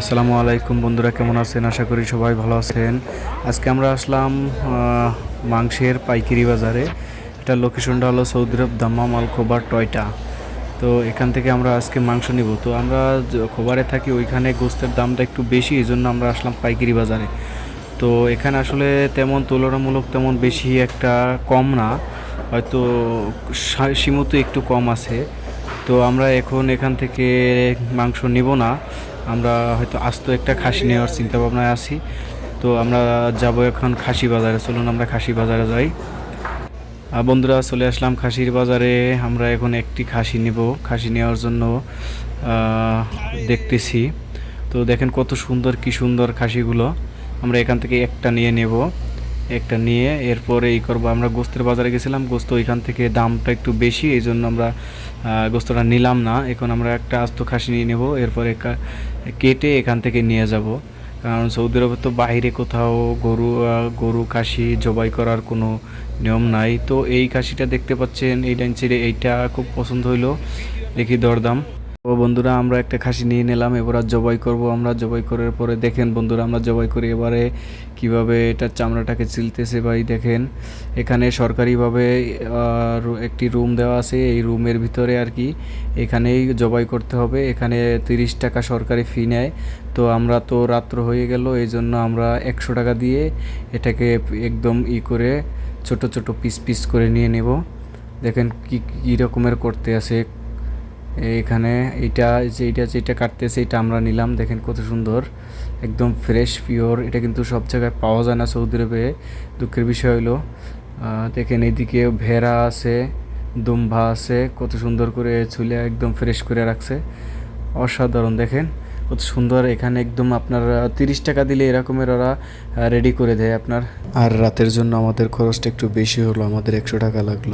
আসসালামু আলাইকুম বন্ধুরা, কেমন আছেন? আশা করি সবাই ভালো আছেন। আজকে আমরা আসলাম মাংসের পাইকারি বাজারে। এটা লোকেশনটা হলো সৌদি দাম্মা দাম্মাম আল খোবার টয়টা। তো এখান থেকে আমরা আজকে মাংস নিব। তো আমরা খোবারে থাকি, ওইখানে গোস্তের দামটা একটু বেশি এই জন্য আমরা আসলাম পাইকারি বাজারে। তো এখানে আসলে তেমন তুলনামূলক তেমন বেশি একটা কম না। হয়তো সীমিত একটু কম আছে। তো আমরা এখন এখান থেকে মাংস নিব না। আমরা হয়তো আস্ত একটা খাসি নেওয়ার চিন্তা ভাবনায় আছি। তো আমরা যাব এখন খাসি বাজারে। চলুন আমরা খাসি বাজারে যাই। বন্ধুরা, চলে আসলাম খাসির বাজারে। আমরা এখন একটি খাসি নিব। খাসি নেওয়ার জন্য দেখতেছি। তো দেখেন কত সুন্দর, কি সুন্দর খাসিগুলো। আমরা এখান থেকে একটা নিয়ে নেব। একটা নিয়ে এরপরে এই করব। আমরা গোস্তের বাজারে গেছিলাম, গোস্ত ওইখান থেকে দামটা একটু বেশি, এই জন্য আমরা গোস্তটা নিলাম না। এখন আমরা একটা আস্ত খাসি নিয়ে নেব, এরপরে কেটে এখান থেকে নিয়ে যাব। কারণ সৌদি আরবে তো বাইরে কোথাও গরু গরু খাসি জবাই করার কোনো নিয়ম নাই। তো এই খাসিটা দেখতে পাচ্ছেন, এই ডাইন সাইডে এইটা খুব পছন্দ হইল। দেখি দরদাম। ও বন্ধুরা, আমরা একটা খাসি নিয়ে নিলাম, এবার জবাই করব আমরা। জবাই করার পরে দেখেন বন্ধুরা, আমরা জবাই করি এবারে কীভাবে এটা চামড়াটাকে চিলতেছে ভাই, দেখেন। এখানে সরকারিভাবে একটি রুম দেওয়া আছে, এই রুমের ভিতরে আর কি। এখানেই জবাই করতে হবে, এখানে তিরিশ টাকা সরকারি ফি নেয়। তো আমরা তো রাত্র হয়ে গেল, এই জন্য আমরা একশো টাকা দিয়ে এটাকে একদম ই করে ছোট ছোট পিস পিস করে নিয়ে নেব। দেখেন কি, কী রকমের করতে আছে। এখানে এইটা যে এইটা যেটা কাটতেছে এটা আমরা নিলাম। দেখেন কত সুন্দর, একদম ফ্রেশ পিওর এটা কিন্তু সব জায়গায় পাওয়া যায় না সৌদি আরবে। দুঃখের বিষয় হলো দেখেন এইদিকে ভেড়া আছে, দুম্বা আছে, কত সুন্দর করে চুলে একদম ফ্রেশ করে রাখছে। অসাধারণ, দেখেন কত সুন্দর। এখানে একদম আপনার তিরিশ টাকা দিলে এরকমের ওরা রেডি করে দেয় আপনার। আর রাতের জন্য আমাদের খরচটা একটু বেশি হলো, আমাদের একশো টাকা লাগল।